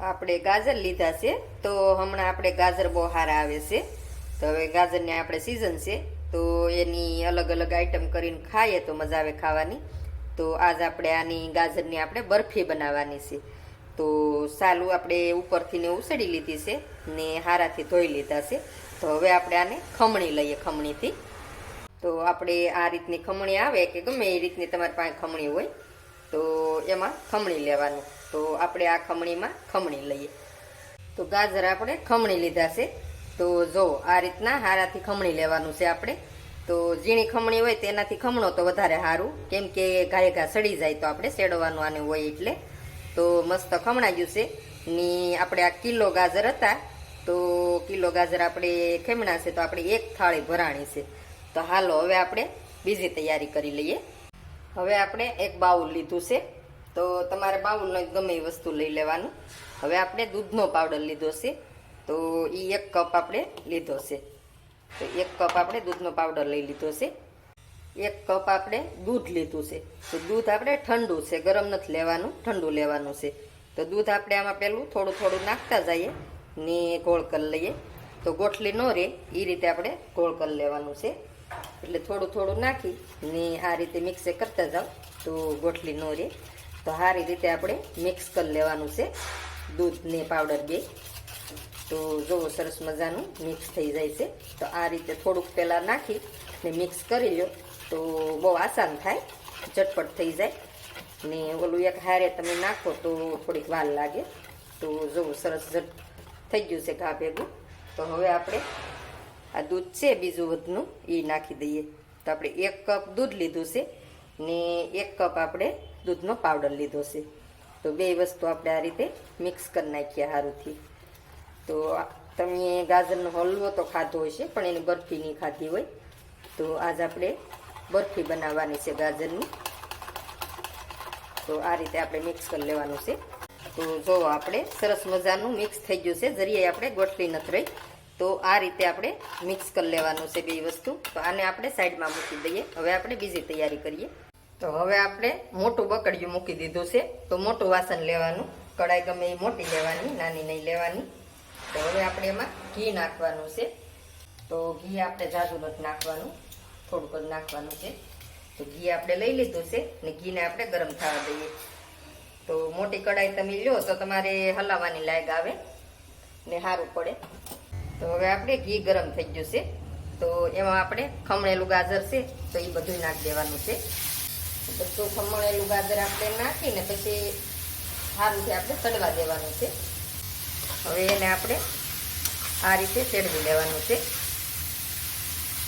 આપણે ગાજર લીધા છે, તો હમણાં આપણે ગાજર બહુ સારા આવે છે. તો હવે ગાજરની આપણે સિઝન છે, તો એની અલગ અલગ આઈટમ કરીને ખાઈએ તો મજા આવે ખાવાની. તો આજ આપણે આની ગાજરની આપણે બરફી બનાવવાની છે. તો સાલું આપણે ઉપરથી ને ઉસળી લીધી છે ને હારાથી ધોઈ લીધા છે. તો હવે આપણે આને ખમણી લઈએ ખમણીથી. તો આપણે આ રીતની ખમણી આવે કે ગમે એ રીતની તમારી પાસે ખમણી હોય, તો એમાં ખમણી લેવાનું. તો આપણે આ ખમણીમાં ખમણી લઈએ. તો ગાજર આપણે ખમણી લીધા છે. તો જો આ રીતના હારાથી ખમણી લેવાનું છે આપણે. તો ઝીણી ખમણી હોય તેનાથી ખમણો તો વધારે સારું કેમ કે ઘાય ઘા સડી જાય તો આપણે શેડવાનું આને હોય એટલે. તો મસ્ત ખમણા ગયું છે. ની આપણે આ કિલો ગાજર હતા. તો કિલો ગાજર આપણે ખમણા છે તો આપણે એક થાળી ભરાણી છે. તો હાલો હવે આપણે બીજી તૈયારી કરી લઈએ. હવે આપણે એક બાઉલ લીધું છે. તો તમારે બાઉલનો ગમે એ વસ્તુ લઈ લેવાનું. હવે આપણે દૂધનો પાવડર લીધો છે, તો એ એક કપ આપણે લીધો છે. તો એક કપ આપણે દૂધનો પાવડર લઈ લીધો છે. એક કપ આપણે દૂધ લીધું છે. તો દૂધ આપણે ઠંડુ છે, ગરમ નથી લેવાનું, ઠંડુ લેવાનું છે. તો દૂધ આપણે આમાં પહેલું થોડું થોડું નાખતા જઈએ ને ગોળ કરી લઈએ. તો ગોઠલી ન રહે એ રીતે આપણે ગોળ કરી લેવાનું છે. એટલે થોડું થોડું નાખી ને આ રીતે મિક્સ કરતા જાઓ, તો ગોઠલી ન રહે. તો સારી રીતે આપણે મિક્સ કરી લેવાનું છે. દૂધ ને પાવડર બે. તો જુઓ સરસ મજાનું મિક્સ થઈ જાય છે. તો આ રીતે થોડુંક પહેલાં નાખી ને મિક્સ કરી લો તો બહુ આસાન થાય. ઝટપટ થઈ જાય. ને ઓલું એક હારે તમે નાખો તો થોડીક વાર લાગે. તો જુઓ સરસ ઝટ થઈ ગયું છે ઘા ભેગું. તો હવે આપણે આ દૂધ છે બીજું વધનું એ નાખી દઈએ. તો આપણે એક કપ દૂધ લીધું છે. ને એક કપ આપણે દૂધનો પાવડર લીધો છે. તો બે વસ્તુ આપણે આ રીતે મિક્સ કરી નાખીએ સારુંથી તો તમે ગાજરનો હલવો તો ખાધો હશે, પણ એની બરફી નહીં ખાધી હોય. તો આજ આપણે બરફી બનાવવાની છે ગાજરની. તો આ રીતે આપણે મિક્સ કરી લેવાનું છે. તો જો આપણે સરસ મજાનું મિક્સ થઈ ગયું છે જરીએ આપણે ગોટલી નથી રહી તો આ રીતે આપણે મિક્સ કરી લેવાનું છે બે વસ્તુ. તો આને આપણે સાઈડમાં મૂકી દઈએ. હવે આપણે બીજી તૈયારી કરીએ. તો હવે આપણે મોટું બકડિયું મૂકી દીધું છે. તો મોટું વાસણ લેવાનું. કડાઈ ગમે એ મોટી લેવાની, નાની નહીં લેવાની. તો હવે આપણે એમાં ઘી નાખવાનું છે. તો ઘી આપણે જાજુ નથી નાખવાનું. થોડુંક જ નાખવાનું છે. તો ઘી આપણે લઈ લીધું છે ને ઘીને આપણે ગરમ થવા દઈએ. તો મોટી કડાઈ તમે લો તો તમારે હલાવવાની લાયક આવે ને સારું પડે. તો હવે આપણે ઘી ગરમ થઈ ગયું છે. તો એમાં આપણે ખમણેલું ગાજર છે તો એ બધું નાખી દેવાનું છે. બધું ખમણેલું ગાજર આપણે નાખીને પછી સારુંથી આપણે તળવા દેવાનું છે. હવે એને આપણે આ રીતે ચેડવી લેવાનું છે.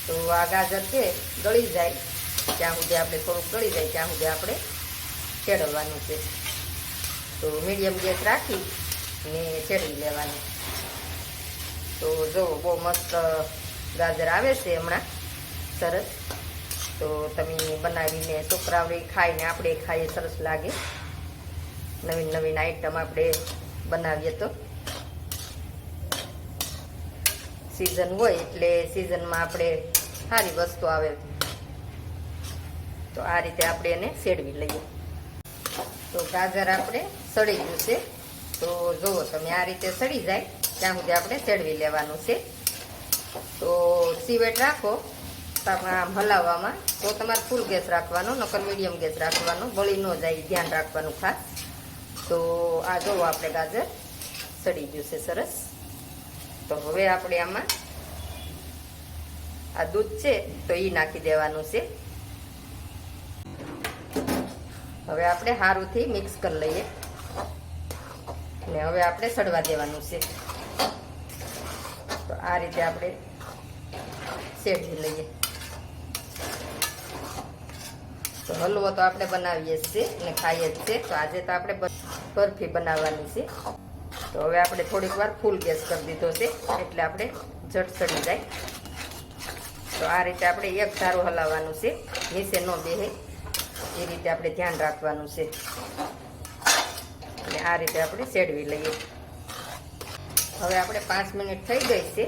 તો આ ગાજર છે, ગળી જાય. ત્યાં સુધી આપણે થોડુંક ગળી જાય, ત્યાં સુધી આપણે ચેડવવાનું છે. તો મીડિયમ ગેસ રાખી ને ચેડવી લેવાનું. તો જો બહુ મસ્ત ગાજર આવે છે હમણાં, સરસ. તો તમે બનાવીને છોકરાઓને ખાઈને આપણે ખાઈએ, સરસ લાગે. નવીન નવીન આઈટમ આપણે બનાવીએ તો. સિઝન હોય એટલે સિઝનમાં આપણે સારી વસ્તુ આવે. તો આ રીતે આપણે એને સેડવી લઈએ. તો ગાજર આપણે સડી ગયું છે. તો જુઓ તમે આ રીતે સડી જાય, ત્યાં સુધી આપણે સેડવી લેવાનું છે. તો સીવેટ રાખો. આપણે આમ હલાવવામાં, તો તમારે ફૂલ ગેસ રાખવાનો, નકર મીડિયમ ગેસ રાખવાનો, બળી ન જાય ધ્યાન રાખવાનું ખાસ. તો આ જોવો આપણે ગાજર સડી ગયું છે સરસ. તો હવે આપણે આમાં આ દૂધ છે, તો એ નાખી દેવાનું છે. હવે આપણે સારુંથી મિક્સ કરી લઈએ. ને હવે આપણે સડવા દેવાનું છે. તો આ રીતે આપણે શેઠી લઈએ. હલવો તો આપણે બનાવીએ જ છે અને ખાઈએ જ છે તો આજે તો આપણે બરફી બનાવવાની છે. તો હવે આપણે થોડીક વાર ફૂલ ગેસ કરી દીધો છે, એટલે આપણે જટ સડી જાય. તો આ રીતે આપણે એક ધારું હલાવવાનું છે, નીચે ન બેહે. એ રીતે આપણે ધ્યાન રાખવાનું છે. અને આ રીતે આપણે ચેડવી લઈએ. હવે આપણે પાંચ મિનિટ થઈ ગઈ છે.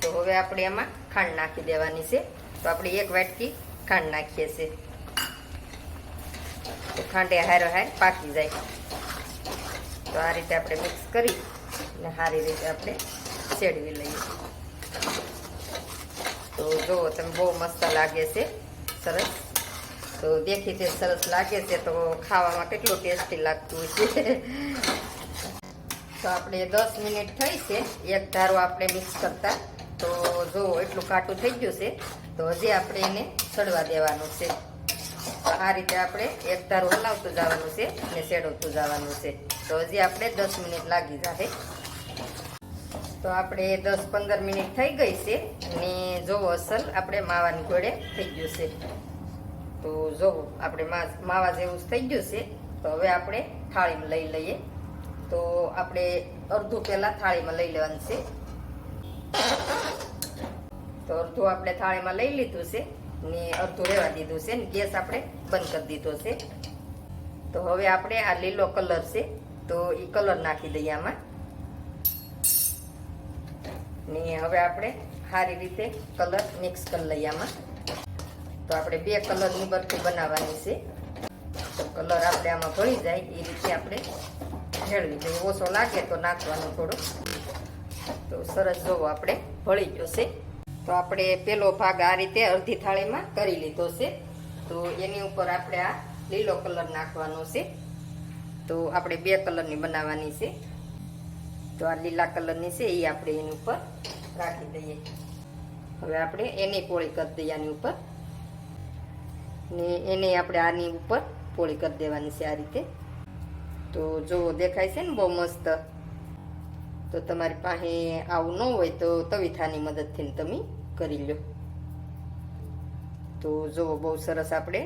તો હવે આપણે એમાં ખાંડ નાખી દેવાની છે. તો આપણે એક વાટકી ખાંડ નાખીએ છીએ. તો ખાંડે હારો હાર પાકી જાય. તો તો આ રીતે આપણે મિક્સ કરી અને સારી રીતે આપણે શેડવી લઈએ. તો જુઓ તમે બહુ મસ્ત લાગે છે, સરસ. તો દેખીતે સરસ લાગે છે, તો ખાવામાં કેટલું ટેસ્ટી લાગતું છે તો આપણે દસ મિનિટ થઈ છે, એક ધારો આપણે મિક્સ કરતા. તો જો એટલું કાટું થઈ ગયું છે, તો હજી આપણે એને સડવા દેવાનું છે. આ રીતે આપણે એક તારું હલાવતું જવાનું છે અને સેડવતું જવાનું છે. તો હજી આપણે દસ મિનિટ લાગી જશે તો આપણે દસ પંદર મિનિટ થઈ ગઈ છે અને જોવો અસલ આપણે માવાની ઘોડે થઈ ગયું છે. તો જોવો આપણે માવા જેવું થઈ ગયું છે, તો હવે આપણે થાળીમાં લઈ લઈએ. તો આપણે અડધું પહેલાં થાળીમાં લઈ લેવાનું છે. તો અડધું આપણે થાળીમાં લઈ લીધું છે ને અડધું રહેવા દીધું છે ને ગેસ આપણે બંધ કરી દીધો છે. તો હવે આપણે આ લીલો કલર છે, તો એ કલર નાખી દઈએ આમાં. ને હવે આપણે સારી રીતે કલર મિક્સ કરી લઈએ આમાં. તો આપણે બે કલરની બરફી બનાવવાની છે. તો કલર આપણે આમાં ભળી જાય એ રીતે આપણે ભેળવી દઈએ ઓછો લાગે તો નાખવાનું થોડું. તો સરસ જોવો આપણે ભળી જશે તો આપણે પેલો ભાગ આ રીતે અડધી થાળીમાં કરી લીધો છે. તો એની ઉપર આપણે આ લીલો કલર નાખવાનો છે. તો આપણે બે કલરની બનાવવાની છે. તો આ લીલા કલરની છે એ આપણે એની ઉપર રાખી દઈએ. હવે આપણે એની પોળી કરી દઈએ આની ઉપર. ને એને આપણે આની ઉપર પોળી કરી દેવાની છે આ રીતે. તો જો દેખાય છે ને? બહુ મસ્ત. તો તમારી પાસે આવું ન હોય તો તવીથાની મદદથી તમે કરી લો. તો જુઓ બહુ સરસ આપણે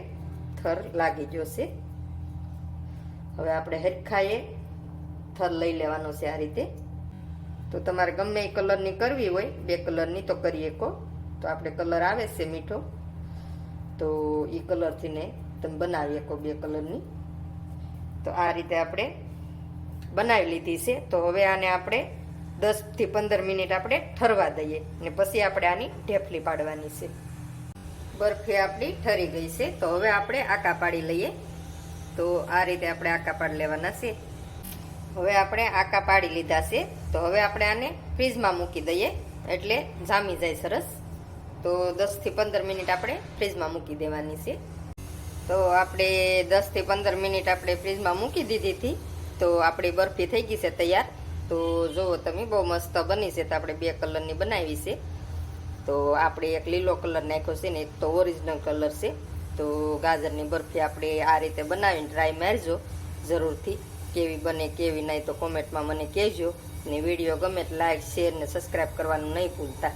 થર લાગી જશે હવે આપણે હરખાએ થર લઈ લેવાનો છે આ રીતે. તો તમારે ગમે એ કલરની કરવી હોય, બે કલરની તો કરી શકો. તો આપણે કલર આવે છે મીઠો. તો એ કલરથી ને તમે બનાવી શકો બે કલરની. તો આ રીતે આપણે બનાવી લીધી છે. તો હવે આને આપણે દસથી પંદર મિનિટ આપણે ઠરવા દઈએ ને પછી આપણે આની ઢેફલી પાડવાની છે. બરફી આપણી ઠરી ગઈ છે. તો હવે આપણે આકા પાડી લઈએ. તો આ રીતે આપણે આકા પાડી લેવાના છે. હવે આપણે આકા પાડી લીધા છે. તો હવે આપણે આને ફ્રીજમાં મૂકી દઈએ. એટલે જામી જાય સરસ. તો દસથી પંદર મિનિટ આપણે ફ્રીજમાં મૂકી દેવાની છે. તો આપણે દસથી પંદર મિનિટ આપણે ફ્રીજમાં મૂકી દીધી હતી. તો આપણી બરફી થઈ ગઈ છે તૈયાર. તો જુઓ તમે બહુ મસ્ત બની છે તો આપણે બે કલરની બનાવી છે. તો આપણે એક લીલો કલર નાખ્યો છે ને એક તો ઓરિજિનલ કલર છે. તો ગાજરની બરફી આપણે આ રીતે બનાવીને ટ્રાય મારજો જરૂરથી. કેવી બને, કેવી નહીં તો કોમેન્ટમાં મને કહેજો. ને વીડિયો ગમે લાઇક શેર ને સબસ્ક્રાઈબ કરવાનું નહીં ભૂલતા.